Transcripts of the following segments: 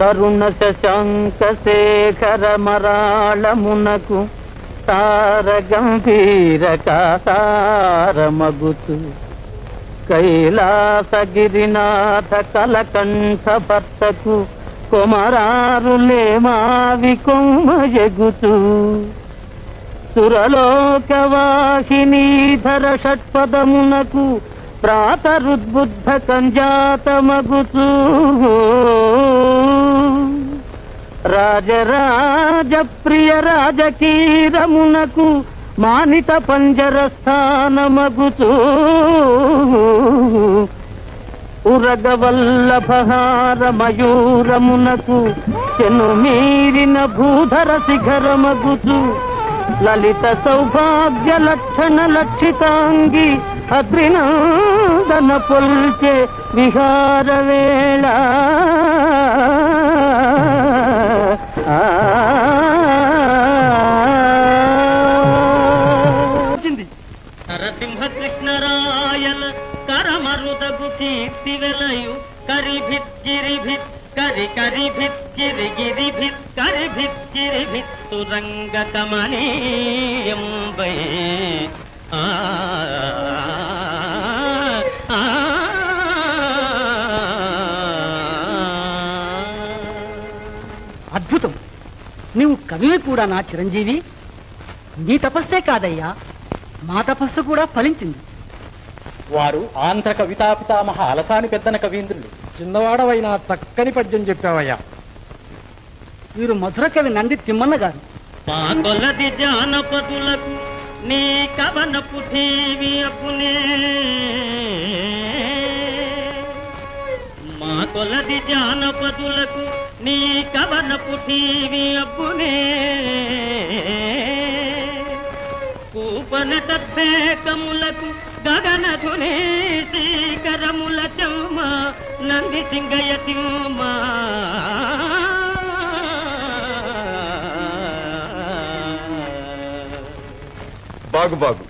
తరుణ శశాంక శేఖర మరాళమునకు తార గంభీర కాసారమగుతు కైలాసగిరినాథ కలకంఠ భర్తకు కుమరారులే మావి కొమ్మ ఎగుతూ. సురలోకవాహినీధర షట్పదమునకు ప్రాతరుద్బుద్ధ కంజాతమగుతూ రాజరాజ ప్రియ రాజకీరమునకు మానిత పంజర స్థానమగుతూ ఉరగవల్లభహార మయూరమునకు చెను మీరిన భూధర శిఖరమగుతూ లలిత సౌభాగ్య లక్షణ లక్షితాంగి అద్రినందన పొల్చే విహార వేళ ఆ, అద్భుతం. నీవు కవివి కూడా నా చిరంజీవి. నీ తపస్సే కాదయ్యా. మా తపస్సు కూడా ఫలించింది. వారు ఆంధ్ర కవితా పితామహ అలసాని పెద్దన కవీంద్రులు. చిన్నవాడవైన చక్కని పద్యం చెప్పావయ్యా. వీరు మధుర కవి నంది తిమ్మన్న గారు. జానపదులకు నీ కవనపు ఠీవి అప్పునే మా కొలది జానపదులకు నీ కవనపు ఠీవి అప్పునే కూపన తద్వేకములకు గగన ధుని శీకరముల చమ్మ నంది సింగయ బాగు బాగు.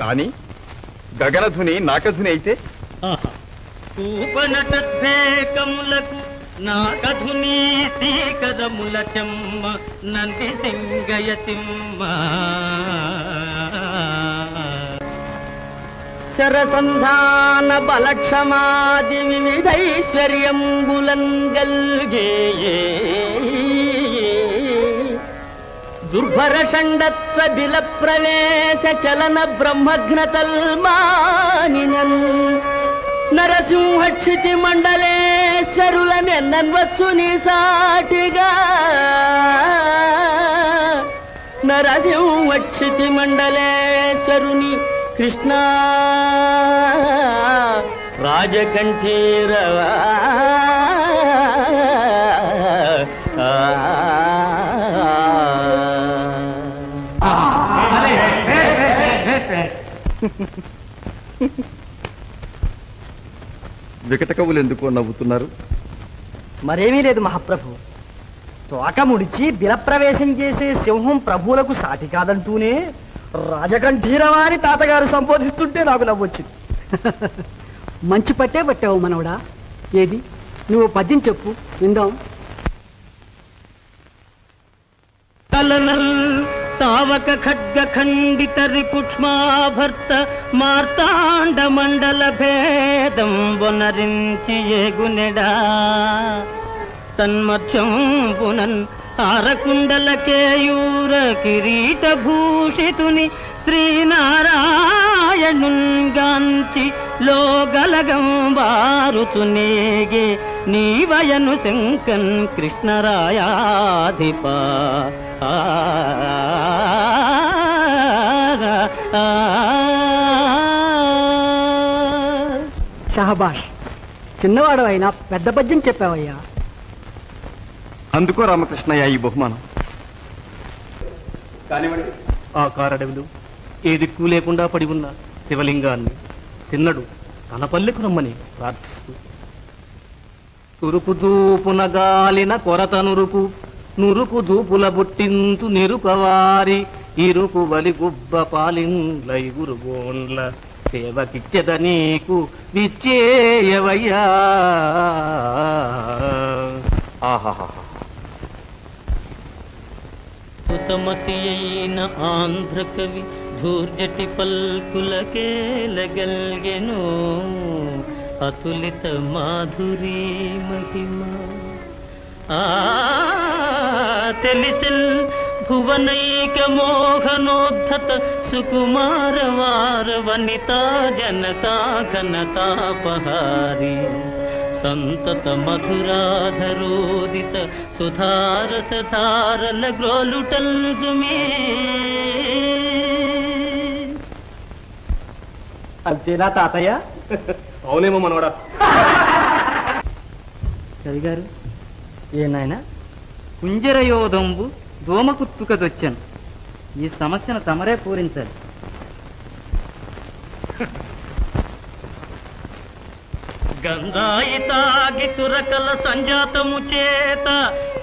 కానీ గగనధుని నాకధుని అయితే నాకధుని చెమ్మ నంది శరసంధాన బలక్షమాది వివిధైశ్వర్యంబులన్ గల్గే దుర్భర షండత్వ బిల ప్రవేశ చలన బ్రహ్మఘ్న తల్మానినన్ నరసింహక్షితి మండలేశ్వరుల నీ సాటిగా నరసింహక్షితి మండలేశ్వరుని కృష్ణ రాజకంఠీరవా వికట కవులు ఎందుకో నవ్వుతున్నారు? మరేమీ లేదు మహాప్రభు. తోక ముడిచి బిలప్రవేశం చేసే సింహం ప్రభువులకు సాటి కాదంటూనే రాజకంఠీరవాని తాతగారు సంబోధిస్తుంటే నాకు నవ్వొచ్చింది. మంచి పట్టే పట్టావు మనవడా. ఏది? నువ్వు పద్యం చెప్పు. విందాం. తావక ఖడ్గ ఖండిత రిపుక్ష్మాభర్త మార్తాండ మండల భేదం వనరించి ఏగునెడా తన్మధ్యం పునన్ తారకుండల కేయూర కిరీట భూషితుని శ్రీనారాయణుంగాంచి లోగలగం వారుతునేగే నీవయను శంకన్ కృష్ణరాయాధిపా షహబాష్ చిన్నవాడు అయినా పెద్ద పద్యం చెప్పావయ్యా. అందుకో రామకృష్ణయ్య ఈ బహుమానం. కానివ్వండి. ఆ కారడవిలు? ఏ దిక్కు లేకుండా పడి ఉన్న శివలింగాన్ని తిన్నడు. తన పల్లెకు రమ్మని ప్రార్థిస్తూ. తురుపు దూపున గాలిన కొరత నురుకు దూపుల బుట్టింతు నిరుకవారి ఇరుకు బలి గుబ్బ పాలిండ్లైగురు గోండ్ల సేవకిచ్చెద నీకు విచ్చేయవయ్యా. ఆహాహాహా. ఉతమతి అయిన ఆంధ్ర కవి ధూర్జటి పల్కులకేలగల్గెను అతులిత మాధురీ మహిమ. తెలిసిల్ భువనైక మోహనోద్ధత సుకుమార వార వనితా జనతా ఘనతాపహారి సంతత మధురాధరోదిత సుధారస ధారల గ్రోలుటల్జుమే అంతేనా తాతయ్య? అవునేమో మనవడా. కవి గారు ఏ నాయన కుంజరయోధంబు దోమకుత్తుకదొచ్చాను. ఈ సమస్యను తమరే పూరించాలి. గంధాయి తాగి తురకల సంజాతము చేత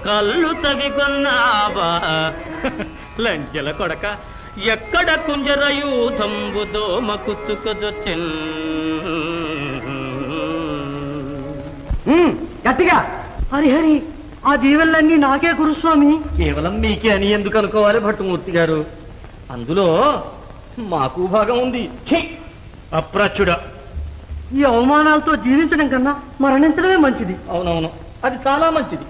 కళ్ళు తవిగొన్నావా? లంచెల కొడక ఎక్కడ కుంజరయూధంబు దోమ కుత్తుకదొచ్చెన్ గట్టిగా. హరిహరి ఆ దీవెల్లన్నీ నాకే గురుస్వామి. కేవలం మీకే అని ఎందుకు అనుకోవాలి భట్టుమూర్తి గారు? అందులో మాకు భాగం ఉంది. ఛీ! అప్రాచ్యుడా. ఈ అవమానాలతో జీవించడం కన్నా మరణించడమే మంచిది. అవునవును. అది చాలా మంచిది.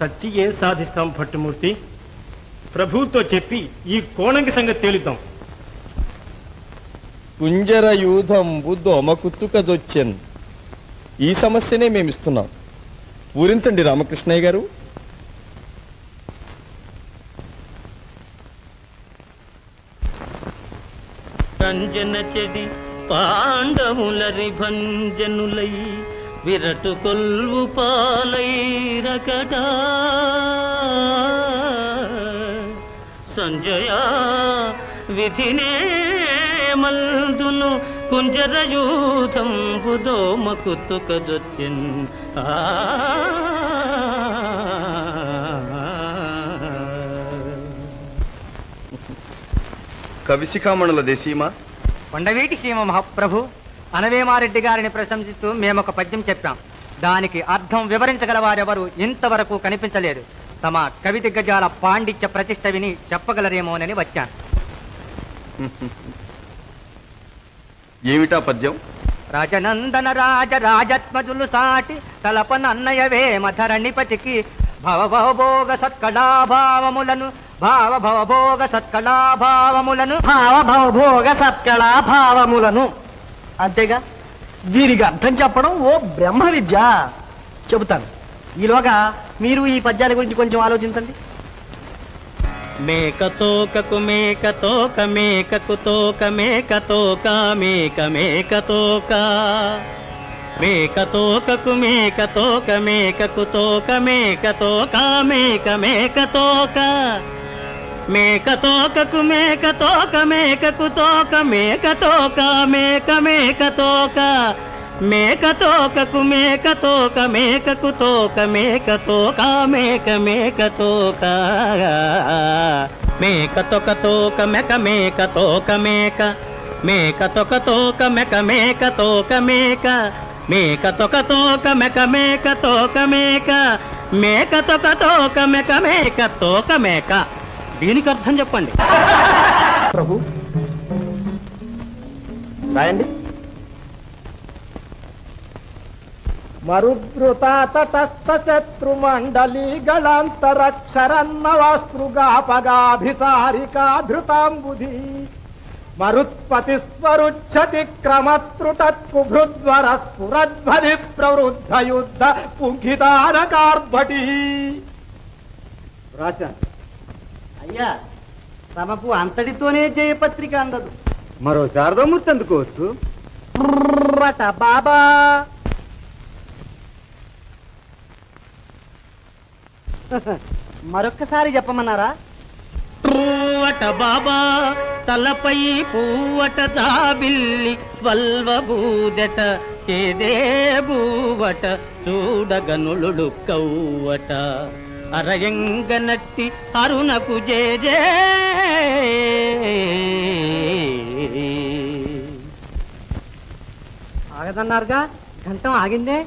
చచ్చి ఏం సాధిస్తాం భట్టుమూర్తి. ప్రభువుతో చెప్పి ఈ కోణంకి సంగతి తేలుద్దాం. కుంజర యూధంబు దోమకుత్తుకదొచ్చెన్ ఈ సమస్యనే మేము ఇస్తున్నాం పూరించండి రామకృష్ణయ్య గారు. రంజన చెడి పాండవులరి భంజనులై విరటు కొల్వు పాలైరకగా సంజయ విధినే మల్దును కుంజరయూధం బుదోమ కుత్తుకదొచ్చిన్ ఆ. కవిశిఖామణుల దేశీమా కొండవీటి సీమ మహాప్రభు అనవేమారెడ్డి గారిని ప్రశంసిస్తూ మేము ఒక పద్యం చెప్పాం. దానికి అర్థం వివరించగల వారెవరు ఇంతవరకు కనిపించలేదు. తమ కవి దిగ్గజాల పాండిత్య ప్రతిష్ట విని చెప్పగలరేమోనని వచ్చాను. ఏమిటా పద్యం? రాజనందన రాజ రాజత్మజులు సాటి తలపనన్నయవే మధరణిపతికి భవ భవభోగ సత్కళాభావములను భావ భవభోగ సత్కళాభావములను భావ భవభోగ సత్కళ భావములను అంతేగా? దీనికి అర్థం చెప్పడం ఓ బ్రహ్మ విద్య. చెబుతాను. ఈలోగా మీరు ఈ పద్యాల గురించి కొంచెం ఆలోచించండి. మేక తోకకు మేక తోక మేకకు తోక మేక తోక మేక మేక తోక మేక తోకకు మేక తోక మేకకు తోక మేక తోక మేక మేక తోక మేక తోకకు మేక తోక మేకకు తోక మేక తోక మేక మేక తోక మేక తోకకు మేక తోక మేకకు తోక మేక తోక మేక మేక తోక. మేక తొక తోక మెక మేక తోక మేక. మేక తొక తోక మెక మేక తోక మేక. మేక తొక తోక మెక మేక తోక మేక. మేక తొక తోక మెక మేక తోక మేక. దీనికి అర్థం చెప్పండి. ప్రభు రాయండి. మరుభృత తటస్థ శత్రు మండలి గళాంతరక్షరన్నవాసృగాపగాభిసారికా ధృతాంబుధి మరుత్పతి స్వరుచ్చతి క్రమత్రుతత్కుభృద్వర స్ఫురధ్వని ప్రవృద్ధ యుద్ధ పుంఖితానకార్భటి రాశాను అయ్యా తమకు అంతటితోనే జయపత్రిక అందదు. మరో శారదమూర్తి అందుకోవచ్చు రట బాబా! మరొక్కసారి చెప్పమన్నారా? పూవట బాబా తలపై పూవట దాబిల్లి వల్వ బూదట చేదే బూవట చూడగనులు కవ్వట అరయంగనట్టి అరుణకు జేజే. ఆగదన్నారుగా? గంటం ఆగిందే?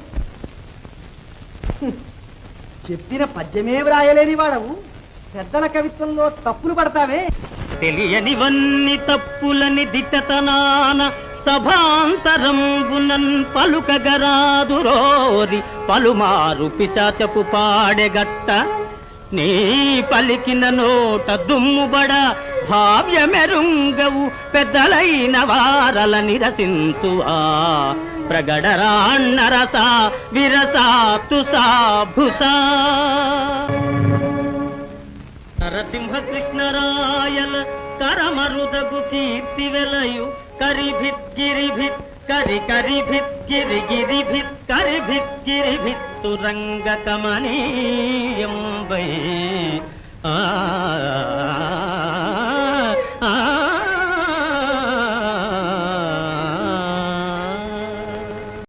చెప్పిన పద్యమే వ్రాయలేని వాడవు. పెద్దల కవిత్వంలో తప్పులు పడతావే. తెలియనివన్నీ తప్పులని దిట్టతనాన సభాంతరంబునన్ పలుకగరాదురోరి పలుమారు పిశాచపు పాడెగట్ట నీ పలికిన నోట దుమ్ముబడ భావ్యమెరుంగవు పెద్దలైన వారల నిరసింతువా. ప్రగడరాణరస విరసా తుసా భుసా నరసింహ కృష్ణరాయల కరమరుదగు కీర్తి వెలయు కరిభిత్ గిరిభిత్ కరి కరిభిత్ గిరి గిరిభిత్ కరిభిత్ గిరిభిత్ తురంగ కమనీయం వై ఆ